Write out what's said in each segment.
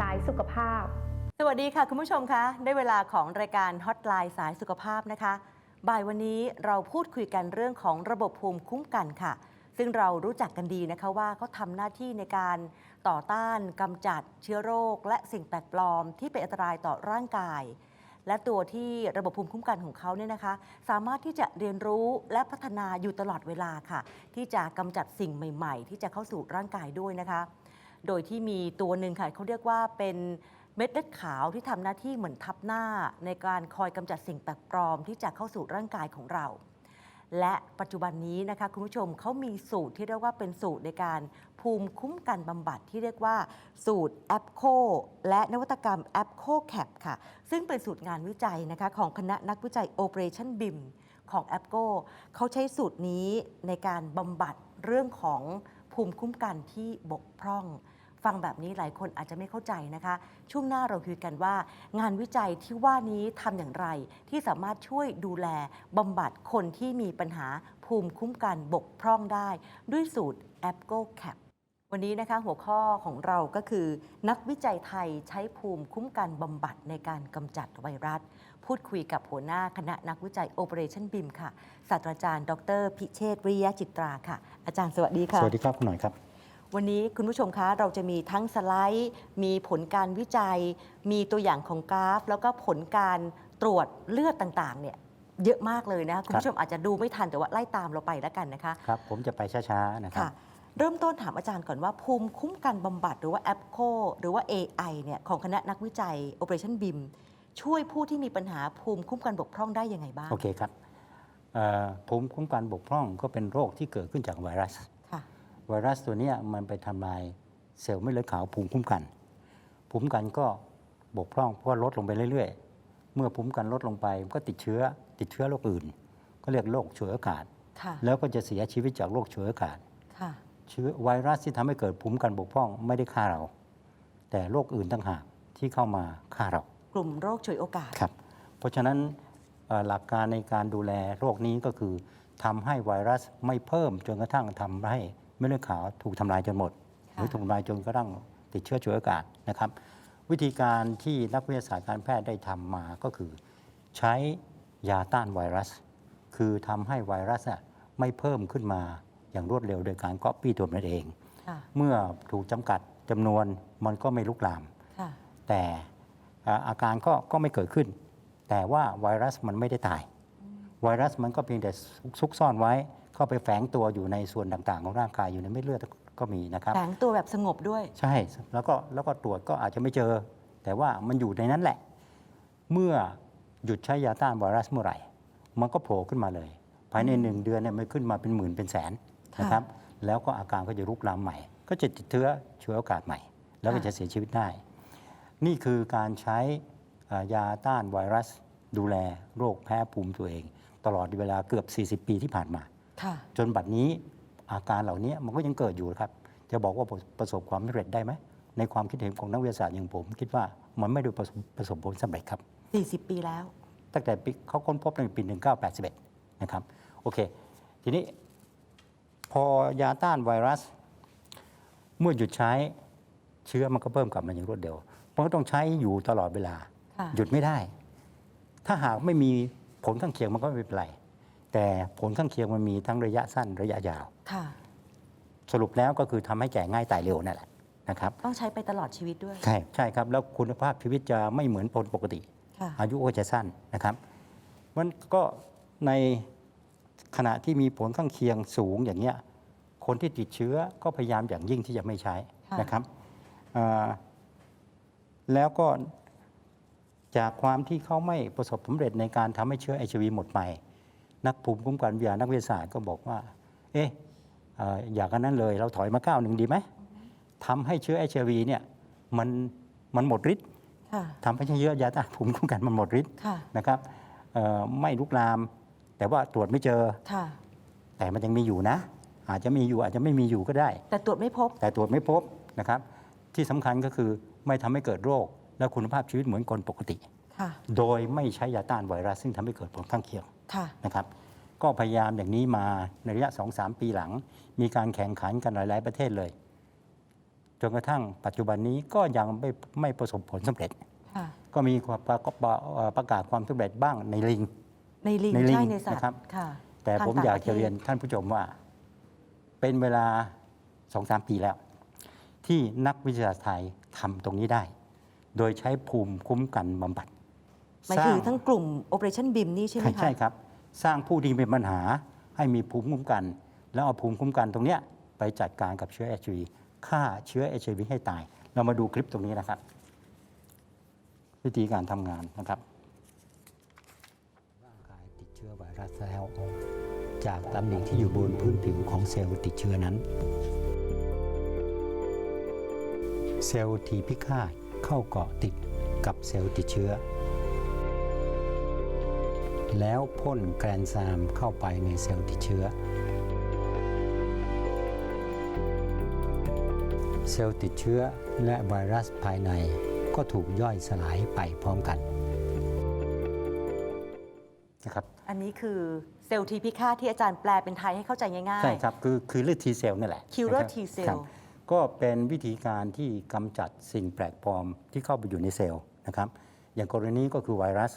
สายสุขภาพ สวัสดีค่ะคุณผู้ชมคะได้เวลาของรายการฮอตไลน์สายสุขภาพนะคะ บ่ายวันนี้เราพูดคุยกันเรื่องของระบบภูมิคุ้มกันค่ะ ซึ่งเรารู้จักกันดีนะคะว่าเขาทำหน้าที่ในการต่อต้านกำจัดเชื้อโรค และสิ่งแปลกปลอมที่เป็นอันตรายต่อร่างกาย และตัวที่ระบบภูมิคุ้มกันของเขาเนี่ยนะคะ สามารถที่จะเรียนรู้และพัฒนาอยู่ตลอดเวลาค่ะ ที่จะกำจัดสิ่งใหม่ ๆ ที่จะเข้าสู่ร่างกายด้วยนะคะ โดยที่มีตัวหนึ่งค่ะเขาเรียกว่าเป็นเม็ดเลือดขาวที่ทำหน้าที่เหมือนทับหน้า ในการคอยกำจัดสิ่งแปลกปลอมที่จะเข้าสู่ร่างกายของเรา และปัจจุบันนี้นะคะคุณผู้ชมเขามีสูตรที่เรียกว่าเป็นสูตรในการภูมิคุ้มกันบำบัดที่เรียกว่าสูตรแอปโคและนวัตกรรมแอปโคแคปค่ะ ซึ่งเป็นสูตรงานวิจัยนะคะของคณะนักวิจัย Operation BIM ของแอปโกเขาใช้สูตรนี้ในการบำบัดเรื่องของภูมิคุ้มกันที่บกพร่อง ฟังแบบนี้หลายคนอาจจะไม่เข้าใจนะคะ ช่วงหน้าเราคุยกันว่า งานวิจัยที่ว่านี้ทำอย่างไร ที่สามารถช่วยดูแลบำบัดคนที่มีปัญหาภูมิคุ้มกันบกพร่องได้ ด้วยสูตร a p g o Cap วันนี้นะคะหัวข้อของเราก็คือ นักวิจัยไทยใช้ภูมิคุ้มกันบำบัดในการกำจัดไวรัส พูดคุยกับหัวหน้าคณะนักวิจัย Operation BIM ค่ะศาสตราจารย์ ดร พิเชษวิริยะจิตราค่ะ อาจารย์สวัสดีค่ะ สวัสดีครับคุณหน่อยครับ วันนี้คุณผู้ชมคะเราจะมีทั้งสไลด์ มีผลการวิจัย มีตัวอย่างของกราฟ แล้วก็ผลการตรวจเลือดต่างๆเนี่ยเยอะมากเลยนะคะคุณผู้ชมอาจจะดูไม่ทันแต่ว่าไล่ตามเราไปแล้วกันนะคะครับผมจะไปช้าๆนะครับค่ะเริ่มต้นถามอาจารย์ก่อนว่าภูมิคุ้มกันบำบัดหรือว่าแอปโคหรือว่า AI เนี่ยของคณะนักวิจัย Operation BIM ช่วยผู้ที่มีปัญหาภูมิคุ้มกันบกพร่องได้ยังไงบ้าง โอเคครับเอ่อภูมิคุ้มกันบกพร่องก็เป็นโรคที่เกิดขึ้นจากไวรัสค่ะ ไวรัสตัวนี้มันไปทำลายเซลล์เม็ดเลือดขาวภูมิคุ้มกัน ภูมิคุ้มกันก็บกพร่องเพราะลดลงไปเรื่อยๆ เมื่อภูมิคุ้มกันลดลงไปก็ติดเชื้อติดเชื้อโรคอื่น ก็เรียกโรคฉวยโอกาส แล้วก็จะเสียชีวิตจากโรคฉวยโอกาสเชื้อไวรัสที่ทำให้เกิดภูมิคุ้มกันบกพร่องไม่ได้ฆ่าเรา แต่โรคอื่นต่างหากที่เข้ามาฆ่าเรา กลุ่มโรคฉวยโอกาสครับ เพราะฉะนั้นหลักการในการดูแลโรคนี้ก็คือทำให้ไวรัสไม่เพิ่มจนกระทั่งทำให้ เม็ดเลือดขาวถูกทำลายจนหมดหค่ะรือถูกทำลายจนกระทั่งติดเชื้อฉวยโอกาสนะครับ วิธีการที่นักวิทยาศาสตร์การแพทย์ได้ทำมาก็คือ ใช้ยาต้านไวรัส คือทำให้ไวรัสน่ะไม่เพิ่มขึ้นมาอย่างรวดเร็วโดยการก๊อปปี้ตัวมันเองค่ะเมื่อถูกจำกัดจำนวนมันก็ไม่ลุกลามค่ะแต่อ่าอาการก็ก็ไม่เกิดขึ้น แต่ว่าไวรัสมันไม่ได้ตาย ไวรัสมันก็เพียงแต่ซุกซุกซ่อนไว้ เข้าไปแฝงตัวอยู่ในส่วนต่างๆ ของร่างกายอยู่ในเม็ดเลือดก็มีนะครับแฝงตัวแบบสงบด้วย ใช่แล้วก็แล้วก็ตรวจก็อาจจะไม่เจอ แต่ว่ามันอยู่ในนั้นแหละ เมื่อหยุดใช้ยาต้านไวรัสเมื่อไหร่ มันก็โผล่ขึ้นมาเลย ภายในหนึ่งเดือนเนี่ยมันขึ้นมาเป็นหมื่นเป็นแสนค่ะนะครับแล้วก็อาการก็จะรุกลามใหม่ ก็จะติดเชื้อช่วยโอกาสใหม่ แล้วก็ค่ะจะเสียชีวิตได้ นี่คือการใช้อ่ายาต้านไวรัส ดูแลโรคแพ้ภูมิตัวเอง ตลอดเวลาเกือบ 40 ปีที่ผ่านมาค่ะ จนบัดนี้อาการเหล่านี้มันก็ยังเกิดอยู่ครับ จะบอกว่าประสบความสำเร็จได้ไหม ในความคิดเห็นของนักวิทยาศาสตร์อย่างผม คิดว่ามันไม่ได้ประสบประสบผลสำเร็จครับ 40 ปีแล้ว ตั้งแต่ปีเขาค้นพบในปี 1981 นะครับ โอเค ทีนี้พอยาต้านไวรัส เมื่อหยุดใช้เชื้อมันก็เพิ่มกลับมาอย่างรวดเร็วมันก็ต้องใช้อยู่ตลอดเวลาค่ะหยุดไม่ได้ ถ้าหากไม่มีผลข้างเคียงมันก็ไม่เป็นไร แต่ผลข้างเคียงมันมีทั้งระยะสั้นระยะยาว ค่ะ สรุปแล้วก็คือทำให้แก่ง่ายตายเร็วนั่นแหละนะครับ ต้องใช้ไปตลอดชีวิตด้วย ใช่ใช่ครับแล้วคุณภาพชีวิตจะไม่เหมือนคนปกติ ค่ะ อายุก็จะสั้นนะครับมันก็ในขณะที่มีผลข้างเคียงสูงอย่างเงี้ยคนที่ติดเชื้อก็พยายามอย่างยิ่งที่จะไม่ใช้ค่ะนะครับอ่าแล้วก็จากความที่เขาไม่ประสบผลสำเร็จในการทำให้เชื้อไอชวีหมดไป นักภูมิคุ้มกันวิทยานักวิทยาศาสตร์ก็บอกว่า เอ๊ะเอ่ออยากกันนั้นเลยเราถอยมาก้าวหนึ่งดีไหมทำให้เชื้อไอชวีเนี่ยมันมันหมดฤทธิ์ค่ะทำให้เชื้อยาต้านภูมิคุ้มกันมันหมดฤทธิ์ค่ะนะครับเอ่อไม่ลุกลาม แต่ว่าตรวจไม่เจอค่ะแต่มันยังมีอยู่นะ อาจจะมีอยู่อาจจะไม่มีอยู่ก็ได้ แต่ตรวจไม่พบ แต่ตรวจไม่พบนะครับ ที่สำคัญก็คือไม่ทำให้เกิดโรค และคุณภาพชีวิตเหมือนคนปกติค่ะ โดยไม่ใช้ยาต้านไวรัสซึ่งทำให้เกิดผลข้างเคียงค่ะนะครับก็พยายามอย่างนี้มาในระยะ 2-3 ปีหลัง มีการแข่งขันกันหลาย ๆ ประเทศเลยจจนกระทั่งปัจจุบันนี้ก็ยังไม่ไม่ประสบผลสำเร็จค่ะก็มีความประกอบเอ่อประกาศความสำเร็จบ้างในลิง ในลิงในลิงใช่ในสัตนะครับว์ค่ะแต่ทางผมต่างอยากประเทจะศเรียนท่านผู้ชมว่า เป็นเวลาสองสามปีแล้ว ที่นักวิทยาศาสตร์ไทยทำตรงนี้ได้ โดยใช้ภูมิคุ้มกันบำบัด หมายถึงทั้งกลุ่ม Operation BIM นี่ใช่ไหมใช่คะใช่ครับ สร้างผู้ที่มีปัญหาให้มีภูมิคุ้มกัน แล้วเอาภูมิคุ้มกันตรงเนี้ยไปจัดการกับเชื้อ HIV ฆ่าเชื้อ HIV ให้ตาย เรามาดูคลิปตรงนี้นะครับ วิธีการทำงานนะครับร่างกายติดเชื้อไวรัสแล้วจากตำหนิที่อยู่บนพื้นผิวของเซลล์ติดเชื้อนั้น เซลล์ทีพิฆาตเข้าเกาะติดกับเซลล์ติดเชื้อ แล้วพ่นแกรนซามเข้าไปในเซลล์ติดเชื้อ เซลล์ติดเชื้อและไวรัสภายในก็ถูกย่อยสลายไปพร้อมกันนะครับอันนี้คือเซลล์ทีพิฆาตที่อาจารย์แปลเป็นไทยให้เข้าใจง่ายๆ ใช่ครับ คือคือเลือดทีเซลนี่แหละ Killer นะครับ T cell ครับก็เป็นวิธีการที่กำจัดสิ่งแปลกปลอมที่เข้าไปอยู่ในเซลล์นะครับ อย่างกรณีก็คือไวรัส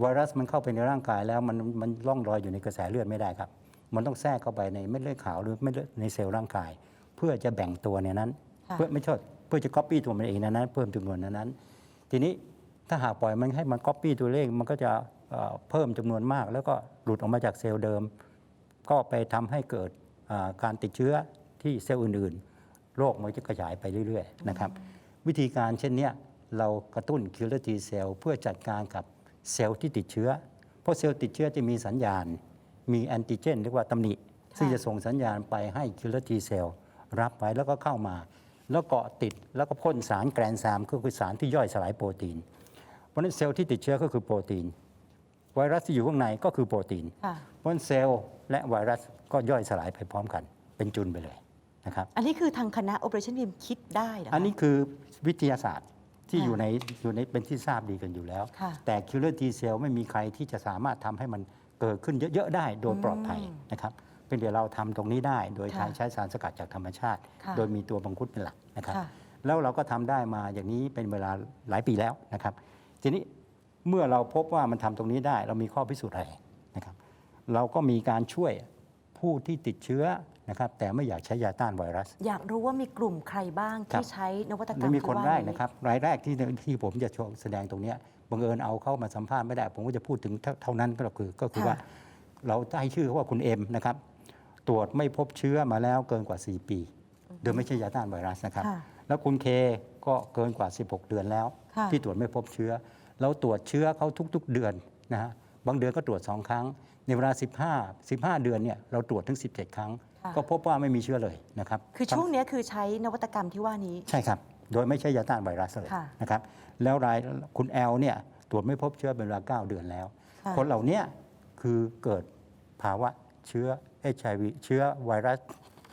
ไวรัสมันเข้าไปในร่างกายแล้วมันมันล่องลอยอยู่ในกระแสเลือดไม่ได้ครับ มันต้องแทรกเข้าไปในเม็ดเลือดขาวหรือเม็ดเลือดในเซลล์ร่างกาย เพื่อจะแบ่งตัวในนั้นค่ะเพื่อไม่ใช่เพื่อจะก๊อปปี้ตัวมันเองในนั้น เพิ่มจำนวนในนั้น ทีนี้ถ้าหากปล่อยมันให้มันก๊อปปี้ตัวเลขมันก็จะเอ่อเพิ่มจำนวนมาก แล้วก็หลุดออกมาจากเซลล์เดิม ก็ไปทำให้เกิดอ่าการติดเชื้อที่เซลล์อื่นๆโรคมันจะขยายไปเรื่อยๆนะครับวิธีการเช่นเนี้ยเรากระตุ้น killer T cell เพื่อจัดการกับ เซลล์ที่ติดเชื้อ เพราะเซลล์ติดเชื้อจะมีสัญญาณ มีแอนติเจนเรียกว่าตำหนิ ซึ่งจะส่งสัญญาณไปให้ killer T cell รับไว้แล้วก็เข้ามา แล้วเกาะติดแล้วก็พ่นสารแกรนซามก็คือสารที่ย่อยสลายโปรตีน เพราะฉะนั้นเซลล์ที่ติดเชื้อก็คือโปรตีน ไวรัสที่อยู่ข้างในก็คือโปรตีนค่ะเพราะฉะนั้นเซลล์และไวรัสก็ย่อยสลายไปพร้อมกัน เป็นจุลไปเลยนะครับ อันนี้คือทางคณะ Operation BIM คิดได้เหรอคะอันนี้คือวิทยาศาสตร์ ที่ค่ะอยู่ในอยู่ในเป็นที่ทราบดีกันอยู่แล้ว ค่ะ แต่ killer T cell ไม่มีใครที่จะสามารถทำให้มันเกิดขึ้นเยอะๆได้โดยปลอดภัยอืมนะครับเป็นเดี๋ยวเราทำตรงนี้ได้ โดยค่ะใช้สารสกัดจากธรรมชาติ ค่ะโดยมีตัวบังคุดเป็นหลักนะครับ ค่ะ แล้วเราก็ทำได้มาอย่างนี้เป็นเวลาหลายปีแล้วนะครับ ทีนี้เมื่อเราพบว่ามันทำตรงนี้ได้ เรามีข้อพิสูจน์อะไรนะครับ เราก็มีการช่วยผู้ที่ติดเชื้อ นะครับแต่ไม่อยากใช้ยาต้านไวรัส อยากรู้ว่ามีกลุ่มใครบ้างครัที่บใช้นวัตกรรนี่มมีคนที่ว่าแรกนะครับรายแรกที่ที่ผมจะโชว์แสดงตรงเนี้ยบังเอิญเอาเข้ามาสัมภาษณ์ไม่ได้ ผมก็จะพูดถึงเท่าเท่านั้นก็คือก็คือว่า เราให้ชื่อเขาว่าคุณเอ็มนะครับตรวจไม่พบเชื้อมาแล้วเกินกว่า 4 ปี โดยไม่ใช่ยาต้านไวรัสนะครับค่ะแล้วคุณเคก็เกินกว่า 16 เดือนแล้วค่ะที่ตรวจไม่พบเชื้อ เราตรวจเชื้อเขาทุก ๆ เดือนนะฮะบางเดือนก็ตรวจ 2 ครั้ง ในเวลา 15 15 เดือนเนี่ยเราตรวจถึง 17 ครั้งค่ะ ก็พบว่าไม่มีเชื้อเลยนะครับคือช่วงเนี้ยคือใช้นวัตกรรมที่ว่านี้ใช่ครับ โดยไม่ใช่ยาต้านไวรัสเลยค่ะนะครับแล้วรายคุณแอลเนี่ยตรวจไม่พบเชื้อเป็นเวลา9เดือนแล้วค่ะคนเหล่าเนี้ยคือเกิดภาวะเชื้อ HIV เชื้อไวรัส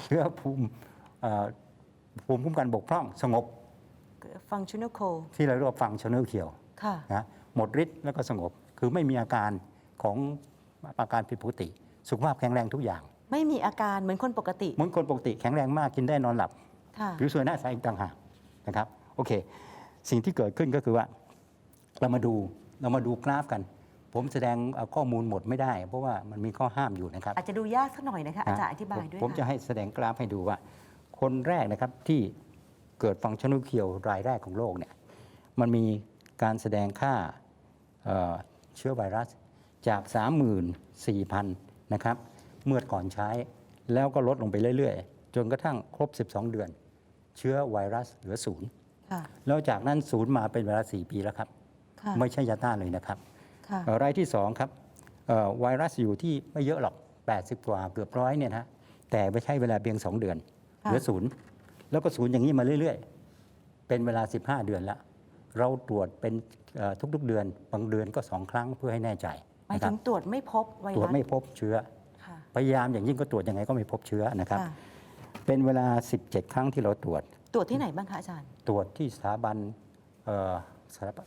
เชื้อภูมิเอ่อภูมิคุ้มกันบกพร่องสงบ functional code ที่เราเรียกว่าฟังชนลเขียวค่ะนะหมดฤทธิ์แล้วก็สงบคือไม่มีอาการของอาการผิดปกติ สุขภาพแข็งแรงทุกอย่าง ไม่มีอาการเหมือนคนปกติ เหมือนคนปกติแข็งแรงมากกินได้นอนหลับค่ะ ผิวสวยหน้าใสอีกต่างหากนะครับโอเค สิ่งที่เกิดขึ้นก็คือว่า เรามาดูเรามาดูกราฟกัน ผมแสดงเอาข้อมูลหมดไม่ได้ เพราะว่ามันมีข้อห้ามอยู่นะครับ อาจจะดูยากสักหน่อยนะคะอาจารย์อธิบายด้วยผมจะค่ะให้แสดงกราฟให้ดูว่า คนแรกนะครับที่เกิดฟังก์ชันเขียวรายแรกของโลกเนี่ยมันมีการแสดงค่าเอ่อเชื้อไวรัสจาก 34,000 นะครับ เมื่อก่อนใช้ แล้วก็ลดลงไปเรื่อยๆ จนกระทั่งครบ 12 เดือน เชื้อไวรัสเหลือศูนย์ค่ะแล้วจากนั้นศูนย์มาเป็นเวลา 4 ปีแล้วครับค่ะไม่ใช่ยาต้านเลยนะครับค่ะเอ่อรายที่ 2 ครับเอ่อไวรัสอยู่ที่ไม่เยอะหรอก 80 กว่าเกือบร้อยเนี่ยนะฮะแต่ไม่ใช่เวลาเพียง 2 เดือนค่ะเหลือศูนย์แล้วก็ศูนย์อย่างนี้มาเรื่อยๆ เป็นเวลา 15 เดือนแล้วเราตรวจเป็นเอ่อทุกๆเดือน บางเดือนก็2ครั้งเพื่อให้แน่ใจหมายนะคถึรับงตรวจไม่พบไวตรวจรัสไม่พบเชื้อค่ะ พยายามอย่างยิ่งก็ตรวจยังไงก็ไม่พบเชื้อนะครับ ค่ะเป็นเวลา 17 ครั้งที่เราตรวจ ตรวจที่ไหนบ้างคะอาจารย์ ตรวจที่สถาบันเอ่อสถาบัน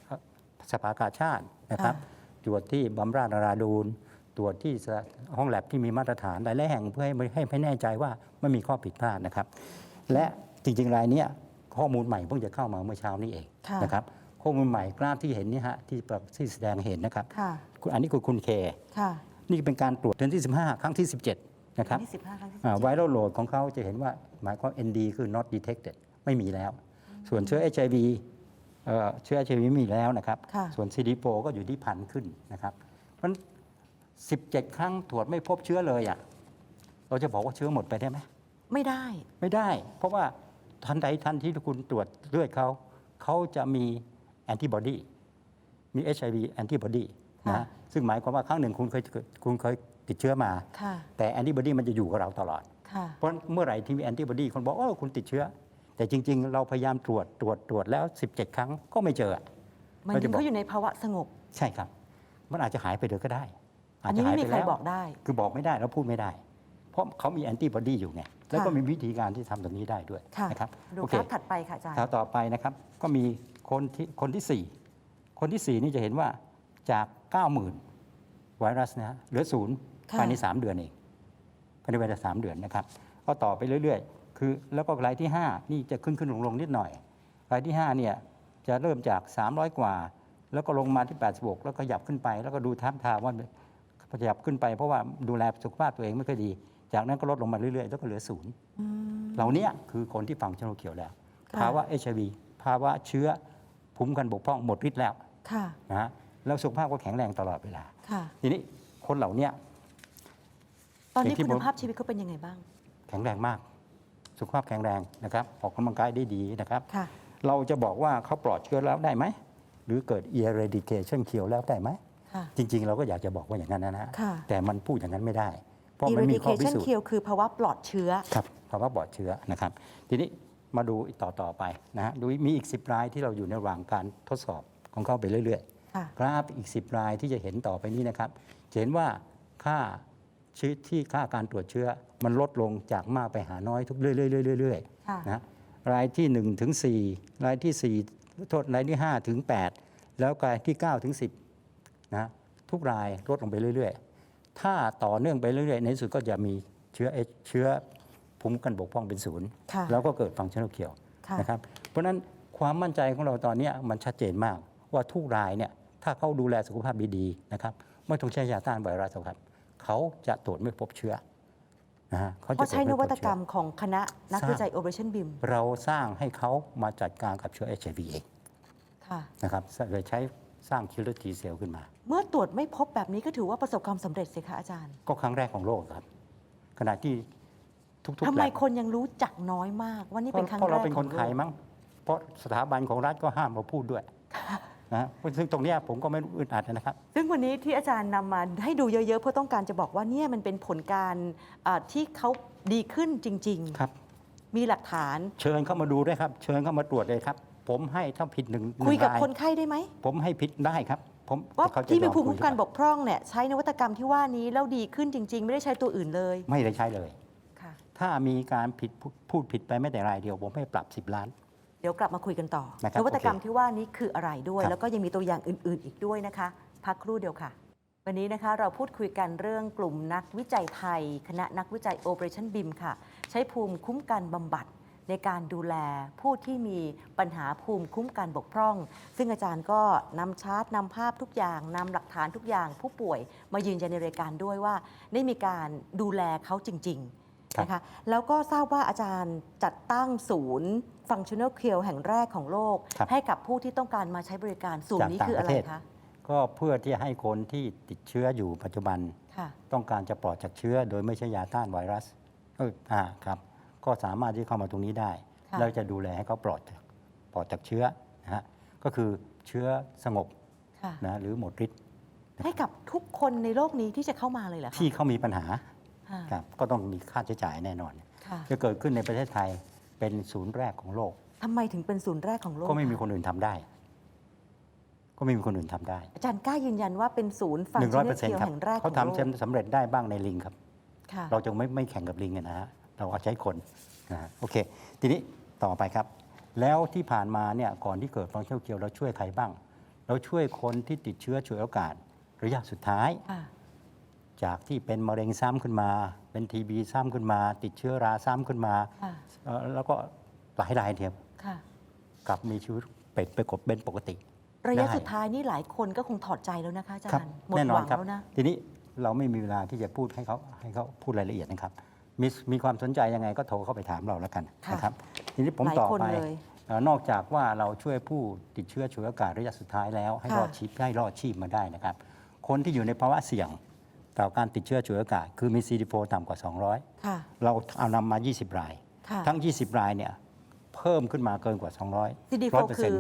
สภากาชาตินะครับ ค่ะตรวจที่บำราศนราดูนตรวจที่สห้องแลบที่มีมาตรฐานหลายๆแห่งเพื่อให้ให้ให้แน่ใจว่าไม่มีข้อผิดพลาดนะครับ และจริง ๆ รายเนี้ยข้อมูลใหม่เพิ่งจะเข้ามาเมื่อเช้านี้เองค่ะ นะครับ ข้อมูลใหม่กราฟที่เห็นนี่ฮะที่แบบที่แสดงเห็นนะครับค่ะ คุณอันนี้คือคุณเค ค่ะ นี่เป็นการตรวจเดือนที่ 15 ครั้งที่ 17 นะครับนี่15ครั้งที่ไวรัลโหลดของเขาจะเห็นว่าหมายความ ND คือ not detected ไม่มีแล้ว ส่วนเชื้อ HIV เอ่อเชื้อ HIV ไม่มีแล้วนะครับค่ะส่วน CD4 ก็อยู่ที่พันขึ้นนะครับเพราะฉะนั้น17 ครั้งตรวจไม่พบเชื้อเลยอะเราจะบอกว่าเชื้อหมดไปได้ไหมไม่ได้ไม่ได้ เพราะว่าทันใดทันที่คุณตรวจเลือดเขาเขาจะมีแอนติบอดีมี HIV แอนติบอดี นะค่ะฮะซึ่งหมายความว่าครั้งหนึ่งคุณเคยคุณเคยติดเชื้อมาค่ะแต่แอนติบอดีมันจะอยู่กับเราตลอดค่ะเพราะเมื่อไหร่ที่มีแอนติบอดีคนบอกว่าคุณติดเชื้อ แต่จริง ๆ เราพยายามตรวจตรวจตรวจแล้ว 17 ครั้งก็ไม่เจอมันเราถึจะงบอกเขาอยู่ในภาวะสงบ ใช่ครับ มันอาจจะหายไปเลยก็ได้อันนี้าจจะไม่หายมีปใครแล้วบอกได้ คือบอกไม่ได้แล้วพูดไม่ได้ เพราะเขามีแอนติบอดีอยู่ไงแล้วก็ค่ะมีวิธีการที่ทำตรงนี้ได้ด้วยค่ะนะครับดูโอกเคราฟถัดไปค่ะอาจารย์ข่าวต่อไปนะครับ ก็มีคนที่คนที่ 4 คนที่ 4 นี่จะเห็นว่าจาก 90,000ไวรัสนะฮะเหลือศูนย์ค่ะ ภายใน3เดือนเองภายในเวลา3เดือนนะครับ ก็ต่อไปเรื่อยๆ คือแล้วก็รายที่5นี่จะขึ้นขึ้นลงลงนิดหน่อย รายที่5เนี่ยจะเริ่มจาก300กว่า แล้วก็ลงมาที่86แล้วก็ขยับขึ้นไป แล้วก็ดูทับทางว่าขยับขึ้นไปเพราะว่าดูแลสุขภาพตัวเองไม่ค่อยดี จากนั้นก็ลดลงมาเรื่อยๆ แล้วก็เหลือศูนย์ อืม เหล่านี้คือคนที่ฟังชนเขียวแล้ว ค่ะ ภาวะเอชวีภาวะเชื้อภูมิคุ้มกันบกพร่องหมดฤทธิ์แล้วค่ะ นะฮะ แล้วสุขภาพก็แข็งแรงตลอดเวลา ค่ะ ทีนี้คนเหล่านี้ตอนนี้อย่างที่คุณผมภาพชีวิตเขาเป็นยังไงบ้าง แข็งแรงมาก สุขภาพแข็งแรงนะครับ ออกกำลังกายได้ดีนะครับ ค่ะ เราจะบอกว่าเขาปลอดเชื้อแล้วได้ไหม หรือเกิด eradication เขียวแล้วได้ไหม ค่ะ จริง ๆ เราก็อยากจะบอกว่าอย่างนั้นนะฮะค่ะ แต่มันพูดอย่างนั้นไม่ได้ เพราะมันมีข้อพิ eradication สูจน์ kill คือภาวะปลอดเชื้อ ครับภาวะปลอดเชื้อนะครับ ทีนี้มาดูต่อต่อไปนะฮะดูมีอีก 10รายที่เราอยู่ในระหว่างการทดสอบของเขาไปเรื่อยค่ะๆ กราฟอีก 10 รายที่จะเห็นต่อไปนี้นะครับจะเห็นว่าค่าชื้อที่ค่าการตรวจเชื้อมันลดลงจากมากไปหาน้อยทุกเรื่อยๆเรื่อยค่ะๆนะรายที่1ถึง4รายที่ 4 โทษรายที่5ถึง8แล้วรายที่9ถึง10นะทุกรายลดลงไปเรื่อย ๆ ถ้าต่อเนื่องไปเรื่อยๆ ในที่สุดก็จะมีเชื้อ H เชื้อภูมิคุ้มกันบกพร่องเป็นศูนย์ค่ะแล้วก็เกิดฟังก์ชันเขียวค่ะนะครับเพราะฉะนั้นความมั่นใจของเราตอนเนี้ยมันชัดเจนมากว่าทุกรายเนี่ย ถ้าเขาดูแลสุขภาพดีๆนะครับไม่ต้องใช้ยาต้านไวรัสหรอกครับเขาจะตรวจไม่พบเชื้อนะฮะเขาเพจะราะใช้ตนรวจวัไม่พตบกรเชื้รอมของคณะนักทราบวิจัย Operation BIM เราสร้างให้เขามาจัดการกับเชื้อ HIV เองค่ะนะครับเลยใช้สร้างคิลเลอร์ทีเซลขึ้นมา เมื่อตรวจไม่พบแบบนี้ก็ถือว่าประสบความสำเร็จสิคะอาจารย์ ก็ครั้งแรกของโลกครับ ขณะที่ทุกๆทำไมแลบคนยังรู้จักน้อยมากว่านี่เป็นครั้งเพราะแรเรากเป็นขคอนงโลไทยกมั้งเพราะสถาบันของรัฐก็ห้ามเราพูดด้วย นะฮะซึ่งตรงเนี้ยผมก็ไม่รู้อึดอัดนะครับ ซึ่งวันนี้ที่อาจารย์นำมาให้ดูเยอะๆ เพื่อต้องการจะบอกว่าเนี่ยมันเป็นผลการอ่าที่เขาดีขึ้นจริงครับ ๆ มีหลักฐาน เชิญเข้ามาดูด้วยครับ เชิญเข้ามาตรวจเลยครับ ผมให้ถ้าผิดหนึ่งหนึ่งคุยกับรายคนไข้ได้ไหม ผมให้ผิดได้ครับ ผมว่าเขาจะที่มียอภูมิคุ้มกันคุยบกพร่องเนี่ยใช้นวัตกรรมที่ว่านี้แล้วดีขึ้นจริง ๆ ไม่ได้ใช้ตัวอื่นเลยไม่ได้ใช้เลย ค่ะ ถ้ามีการผิดพูพูดผิดไปไม่แต่รายเดียว ผมให้ปรับ 10 ล้านเดี๋ยวกลับมาคุยกันต่อนะครับนวัตกรรมโอเคที่ว่านี้คืออะไรด้วย ครับ แล้วก็ยังมีตัวอย่างอื่น ๆ อีกด้วยนะคะ พักครู่เดียวค่ะ วันนี้นะคะเราพูดคุยกันเรื่องกลุ่มนักวิจัยไทย คณะนักวิจัย Operation BIM ค่ะ ใช้ภูมิคุ้มกันบำบัด ในการดูแลผู้ที่มีปัญหาภูมิคุ้มกันบกพร่อง ซึ่งอาจารย์ก็นำชาร์ตนำภาพทุกอย่างนำหลักฐานทุกอย่างผู้ป่วย มายืนยันในรายการด้วยว่า ได้มีการดูแลเขาจริงๆครับ นะคะแล้วก็ทราบว่าอาจารย์จัดตั้งศูนย์ Functional Care แห่งแรกของโลก ครับให้กับผู้ที่ต้องการมาใช้บริการศูนย์นี้คืออะไรคะก็เพื่อที่จะให้คนที่ติดเชื้ออยู่ปัจจุบัน ค่ะต้องการจะปลอดจากเชื้อโดยไม่ใช่ยาต้านไวรัสเอออ่าครับก็สามารถที่เข้ามาตรงนี้ได้ ค่ะแล้วจะดูแลให้เขาปลอดจากปลอดจากเชื้อนะฮะก็คือเชื้อสงบค่ะนะหรือหมดฤทธิ์ให้กับทุกคนในโลกนี้ที่จะเข้ามาเลยเหรอคะที่เขามีปัญหา ค่ะครับก็ต้องมีค่าใช้จ่ายแน่นอนค่ะจะเกิดขึ้นในประเทศไทยเป็นศูนย์แรกของโลก ทำไมถึงเป็นศูนย์แรกของโลกก็ไม่มีะคนอื่นทำได้ ก็ไม่มีคนอื่นทำได้ อาจารย์กล้ายืนยันว่าเป็นศูนย์หนึ่งร้อยเปอ Functional ร์เซ็นต์ Care ครับแห่งแรกขเขาองโลทำกเช่นสำเร็จได้บ้างในลิงครับค่ะเราจะไม่ไม่แข่งกับลิงกันนะฮะเราเอาใช้คนนะฮะโอเค ทีนี้ต่อไปครับ แล้วที่ผ่านมาเนี่ยก่อนที่เกิดฟังก์ชันเกียวเราช่วยใครบ้าง เราช่วยคนที่ติดเชื้อช่วยโอกาสระยะสุดท้ายค่ะ จากที่เป็นมะเร็งซ้ำขึ้นมา เป็นทีบีซ้ำขึ้นมา ติดเชื้อราซ้ำขึ้นมาค่ะเอ่อแล้วก็หลายรายเดียวค่ะ กลับมีชีวิตเป็นไปกบเป็นปกติ ระยะได้ สุดท้ายนี่หลายคนก็คงถอดใจแล้วนะคะอาจาครับรย์หมดแน่นหอนวังครับ แล้วนะทีนี้เราไม่มีเวลาที่จะพูดให้เขาให้เขาพูดรายละเอียดนะครับ มีมีความสนใจยังไงก็โทรเข้าไปถามเราแล้วกันค่ะนะครับ ทีนี้ผมหลายต่อคนไปเลย เอ่อนอกจากว่าเราช่วยผู้ติดเชื้อฉวยโอกาสระยะสุดท้ายแล้ว ให้ค่ะรอดชีพให้รอดชีพมาได้นะครับ คนที่อยู่ในภาวะเสี่ยง ต่อการติดเชื้อฉวยโอกาส คือมี CD4 ต่ำกว่า200ค่ะเราเอานำมา 20 ราย ค่ะ ทั้ง 20 รายเนี่ยเพิ่มขึ้นมาเกินกว่า 200 CD4 คือ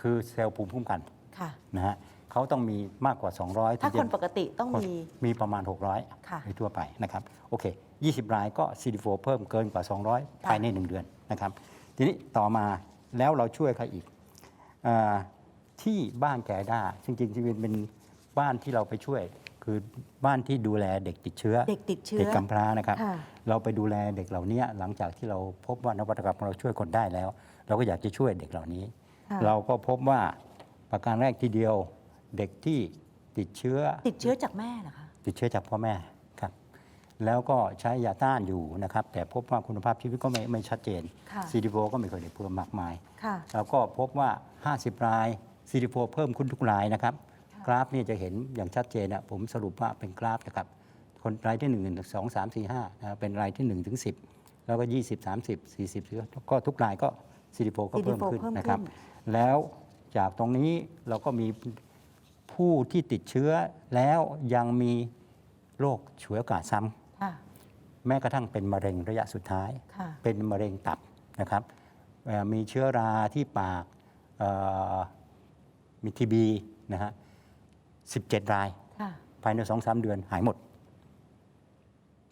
คือเซลล์ภูมิคุ้มกันค่ะ นะฮะเขาต้องมีมากกว่า 200ถ้าถึงคนจะปกติต้องคนมี มีประมาณ ค่ะ600ในทั่วไปนะครับโอเค 20 รายก็ CD4 เพิ่มเกินกว่า 200ภายใน 1 เดือนนะครับทีนี้ต่อมาแล้วเราช่วยใครอีกอาที่บ้านแกด้าจริงๆที่เป็นบ้านที่เราไปช่วย คือบ้านที่ดูแลเด็กติดเชื้อ เด็กติดเชื้อ เด็กกำพร้านะครับ ค่ะ เราไปดูแลเด็กเหล่านี้หลังจากที่เราพบว่านวัตกรรมของเราช่วยคนได้แล้ว เราก็อยากจะช่วยเด็กเหล่านี้ ค่ะเราก็พบว่าประการแรกทีเดียวเด็กที่ติดเชื้อ ติดเชื้อจากแม่เหรอคะ ติดเชื้อจากพ่อแม่ครับ แล้วก็ใช้ยาต้านอยู่นะครับ แต่พบว่าคุณภาพชีวิตก็ไม่ไม่ชัดเจนค่ะ ซีดีโก็ไม่เคยได้เพิ่มมากมาย ค่ะ เราก็พบว่า 50 รายซีดีโเพิ่มขึ้นทุกรายนะครับค่ะ กราฟนี่จะเห็นอย่างชัดเจนนะผมสรุปว่าเป็นกราฟนะครับ คนรายที่1 2 3 4 5นะครับเป็นรายที่1ถึง10แล้วก็ 20 30 40 ก็ทุกรายก็ซีดีโก็เพิ่ม CD4 ขึ้นเพิ่มขึ้นนะครับ แล้วจากตรงนี้เราก็มีผู้ที่ติดเชื้อแล้วยังมีโรคฉวยโอกาสซ้ำค่ะแม้กระทั่งเป็นมะเร็งระยะสุดท้ายค่ะเป็นมะเร็งตับนะครับเอ่อมีเชื้อราที่ปากเอ่อมีทีบีนะฮะ 17 รายค่ะภายในสองสามเดือนหายหมด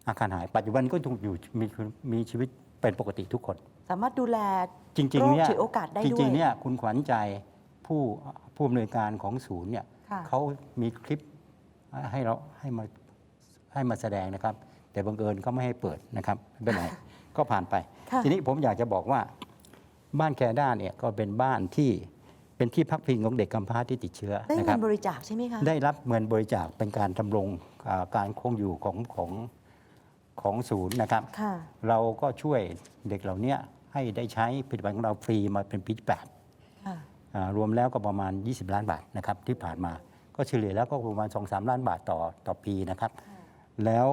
อาการหายปัจจุบันก็ถูกอยู่มีมีชีวิตเป็นปกติทุกคน สามารถดูแลจริงๆเนี่ยโรคฉวยโอกาสได้จด้วยริงๆเนี่ยคุณขวัญใจผู้ผู้อำนวยการของศูนย์เนี่ยค่ะเขามีคลิปให้เราให้มาให้มาแสดงนะครับ แต่บังเอิญเขาไม่ให้เปิดนะครับไม่เป็นไรก็ผ่านไปค่ะทีนี้ผมอยากจะบอกว่าบ้านแคด้าเนี่ยก็เป็นบ้านที่ เป็นที่พักพิงของเด็กกำพร้าที่ติดเชื้อได้นะคเงิรับนบริจาคใช่ไหมคะได้รับเงินบริจาคเป็นการดำรงอ่าการคงอยู่ของของของศูนย์นะครับ ค่ะ เราก็ช่วยเด็กเหล่านี้ให้ได้ใช้ผลิตภัณฑ์ของเราฟรีมาเป็นปีที่แปด ค่ะ อ่ารวมแล้วก็ประมาณ 20 ล้านบาทนะครับที่ผ่านมา ก็เฉลี่ยแล้วก็ประมาณ 2-3 ล้านบาทต่อต่อปีนะครับ แล้ว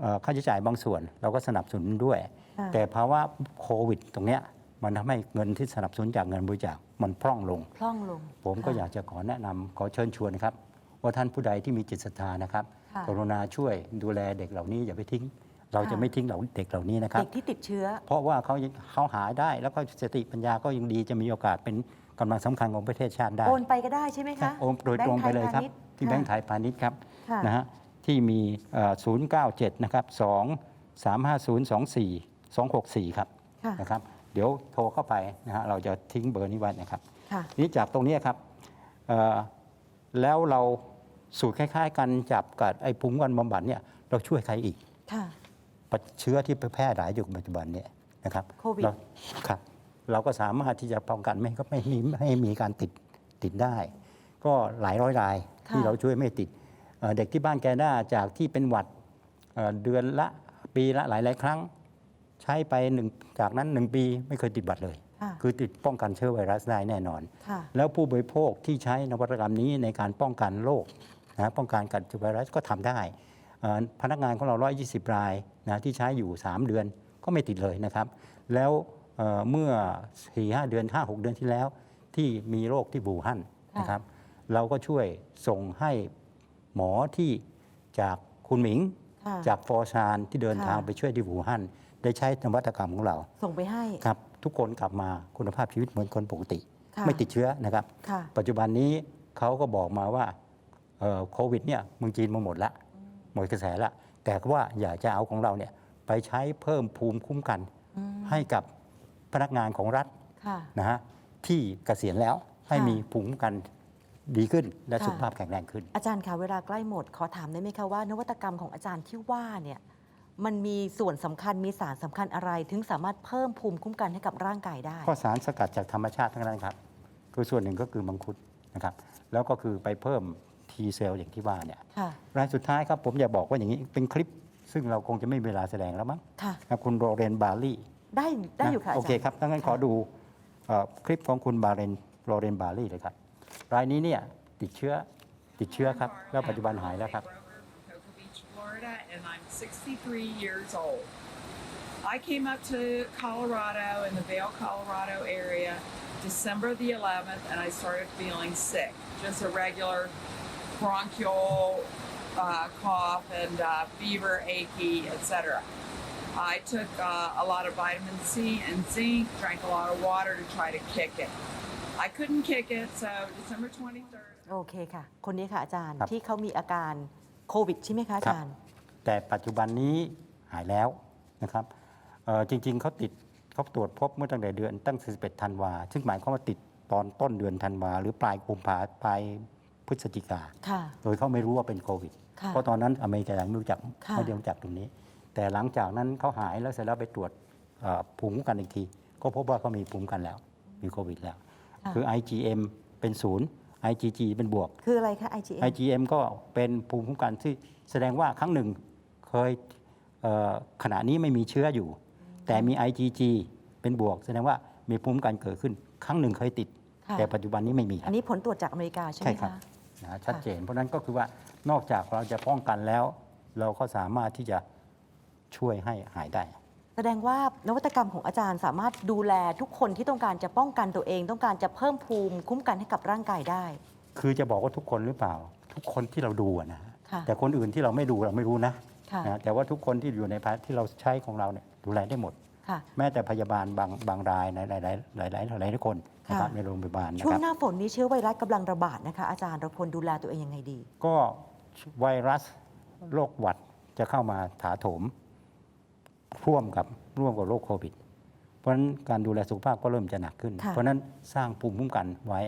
เอ่อค่าใช้จ่ายบางส่วนเราก็สนับสนุนด้วย ค่ะ แต่ภาวะโควิดตรงเนี้ยมันทำให้เงินที่สนับสนุนจากเงินบริจาค มันพร่องลง พร่องลง ผมก็ค่ะอยากจะขอแนะนำขอเชิญชวนนะครับ ว่าท่านผู้ใดที่มีจิตศรัทธานะครับค่ะกรุณาช่วยดูแลเด็กเหล่านี้อย่าไปทิ้ง เราจะค่ะ ไม่ทิ้งเหล่าเด็กเหล่านี้นะครับ เด็กที่ติดเชื้อ เพราะว่าเขายังเขาหาได้แล้วก็สติปัญญาก็ยังดีจะมีโอกาสเป็นกำลังสำคัญของประเทศชาติได้โอนไปก็ได้ใช่ไหมครัคะบโอนโดยตรงไปเลยครับ ที่แบงก์ไทยพาณิชย์ครับ ค่ะนะฮะที่มีเอ่อ097 นะครับ 2 350 24 264 ครับค่ะ นะครับ เดี๋ยวโทรเข้าไปนะฮะเราจะทิ้งเบอร์นี้ไว้นะครับค่ะทีนี้จากตรงนี้ครับเอ่อแล้วเราสูตรคล้ายๆกันจับกับไอ้ภูมิคุ้มกันบำบัดเนี่ยเราช่วยใครอีก ค่ะ เชื้อที่แพร่หลายอยู่ปัจจุบันเนี่ยนะครับโควิด เราครับเราก็สามารถที่จะป้องกันไม่ให้ก็ไม่มีไม่ให้มีการติดติดได้ ก็หลายร้อยรายค่ะที่เราช่วยไม่ติดเอ่อเด็กที่บ้านแกด้าจากที่เป็นหวัดเอ่อเดือนละปีละหลายหลายๆครั้ง ใช้ไปหนึ่งจากนั้นหนึ่งปีไม่เคยติดหวัดเลยค่ะคือติดป้องกันเชื้อไวรัสได้แน่นอนค่ะแล้วผู้บริโภคที่ใช้นวัตกรรมนี้ในการป้องกันโรคนะป้องกันการติดไวรัสก็ทำได้เอ่อพนักงานของเรา 120 รายนะที่ใช้อยู่ 3 เดือนก็ไม่ติดเลยนะครับ แล้วเอ่อเมื่อ 4-5 เดือน 5-6 เดือนที่แล้ว ที่มีโรคที่บูฮั่นค่ะนะครับ เราก็ช่วยส่งให้หมอที่จากคุณหมิงค่ะจากฟอร์ซานที่เดินค่ะทางไปช่วยที่บูฮั่น ได้ใช้นวัตกรรมของเราส่งไปให้ครับทุกคนกลับมาคุณภาพชีวิตเหมือนคนปกติค่ะไม่ติดเชื้อนะครับค่ะปัจจุบันนี้เขาก็บอกมาว่าเอ่อโควิดเนี่ยเมืองจีนมาหมดละหมดกระแสละแต่ว่าอยากจะเอาของเราเนี่ยไปใช้เพิ่มภูมิคุ้มกันอืมให้กับพนักงานของรัฐค่ะนะฮะที่เกษียณแล้วให้ค่ะมีภูมิคุ้มกันดีขึ้นและค่ะสุขภาพแข็งแรงขึ้น อาจารย์คะเวลาใกล้หมดขอถามได้ไหมคะว่านวัตกรรมของอาจารย์ที่ว่าเนี่ย มันมีส่วนสำคัญมีสารสำคัญอะไร ถึงสามารถเพิ่มภูมิคุ้มกันให้กับร่างกายได้ ก็สารสกัดจากธรรมชาติทั้งนั้นครับ คือส่วนหนึ่งก็คือมังคุดนะครับ แล้วก็คือไปเพิ่ม T เซลล์อย่างที่ว่าเนี่ยค่ะ รายสุดท้ายครับผมอยากบอกว่าอย่างนี้เป็นคลิป ซึ่งเราคงจะไม่มีเวลาแสดงแล้วมั้งค่ะนะคุณโรเรนบาร์ลี่ได้ได้อยู่ค่ะโออาเคจารย์ครับงั้นค่ะขอดูเอ่อคลิปของคุณบาเรนโรเรนบาลีเลยครับ รายนี้เนี่ยติดเชื้อติดเชื้อครับ แล้วปัจจุบันหายแล้วครับ From Cocoa Beach, Florida, and I'm 63 years old. I came up to Colorado in the Vail, Colorado area December the 11th, and I started feeling sick, just a regular bronchial uh, cough and uh, fever, achy, etc. I took uh, a lot of vitamin C and zinc, drank a lot of water to try to kick it. I couldn't kick it, so December 23rd. โอเคค่ะ คนนี้ค่ะอาจารย์ ครับ ที่เขามีอาการโควิดใช่ไหมคะอาจารย์ แต่ปัจจุบันนี้หายแล้วนะครับเอ่อจริงๆเขาติดเขาตรวจพบเมื่อตั้งแต่เดือนตั้ง11ธันวาซึ่งหมายความว่าติดตอนต้นเดือนธันวาหรือปลายกุมภาปลายพฤศจิกาค่ะโดยเขาไม่รู้ว่าเป็นโควิดค่ะเพราะตอนนั้นอเมริกายังไม่รู้จักค่ะไม่ได้รู้จักตรงนี้ แต่หลังจากนั้นเขาหายแล้วเสร็จแล้วไปตรวจเอ่อภูมิคุ้มกันอีกที ก็พบว่าเขามีภูมิคุ้มกันแล้ว มีโควิดแล้วค่ะคือ IgM เป็นศูนย์ IgG เป็นบวก คืออะไรคะ IgM IgM ก็เป็นภูมิคุ้มกันที่แสดงว่าครั้งหนึ่ง เคยเอ่อขณะนี้ไม่มีเชื้ออยู่ แต่มี IgG เป็นบวก แสดงว่ามีภูมิคุ้มกันเกิดขึ้น ครั้งหนึ่งเคยติด ค่ะ แต่ปัจจุบันนี้ไม่มีคอัรับนนี้ผลตรวจจากอเมริกาใช่ไหมใช่ครับ คะนะชัดเจน เพราะฉะนั้นก็คือว่านอกจากเราจะป้องกันแล้ว เราก็สามารถที่จะช่วยให้หายได้ แสดงว่านวัตกรรมของอาจารย์สามารถดูแลทุกคนที่ต้องการจะป้องกันตัวเอง ต้องการจะเพิ่มภูมิคุ้มกันให้กับร่างกายได้ คือจะบอกว่าทุกคนหรือเปล่า ทุกคนที่เราดูอะนะค่ะ แต่คนอื่นที่เราไม่ดูเราไม่รู้นะค่ะ นะแต่ว่าทุกคนที่อยู่ในภายที่เราใช้ของเราเนี่ยดูแลได้หมดค่ะแม้แต่พยาบาลบางบางรายในหลายหลายหลายหลายหลายหลายคนนะครับค่ะในโรงพยาบาลนะช่วคงรับหน้าฝนนี้เชื้อไวรัสกำลังระบาดนะคะอาจารย์เราควรดูแลตัวเองยังไงดี ก็ไวรัสโรคหวัดจะเข้ามาถาโถมร่วมกับร่วมกับโรคโควิด เพราะฉะนั้นการดูแลสุขภาพก็เริ่มจะหนักขึ้นค่ะเพราะฉะนั้นสร้างภูมิคุ้มกันไว้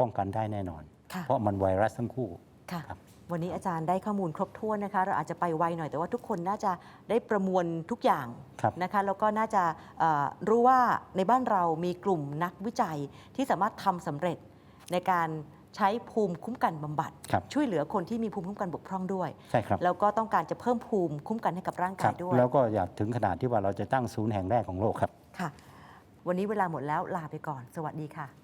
ป้องกันได้แน่นอนค่ะเพราะมันไวรัสทั้งคู่ค่ะครับ วันนี้อาจารย์ได้ข้อมูลครบถ้วนนะคะ เราอาจจะไปไวหน่อยแต่ว่าทุกคนน่าจะได้ประมวลทุกอย่างครับนะคะ แล้วก็น่าจะเอ่อรู้ว่าในบ้านเรามีกลุ่มนักวิจัยที่สามารถทำสำเร็จในการใช้ภูมิคุ้มกันบำบัด ครับ ช่วยเหลือคนที่มีภูมิคุ้มกันบกพร่องด้วย ใช่ครับแล้วก็ต้องการจะเพิ่มภูมิคุ้มกันให้กับร่างครักายบด้วย แล้วก็อยากถึงขนาดที่ว่าเราจะตั้งศูนย์แห่งแรกของโลกครับ ค่ะ วันนี้เวลาหมดแล้วลาไปก่อน สวัสดีค่ะ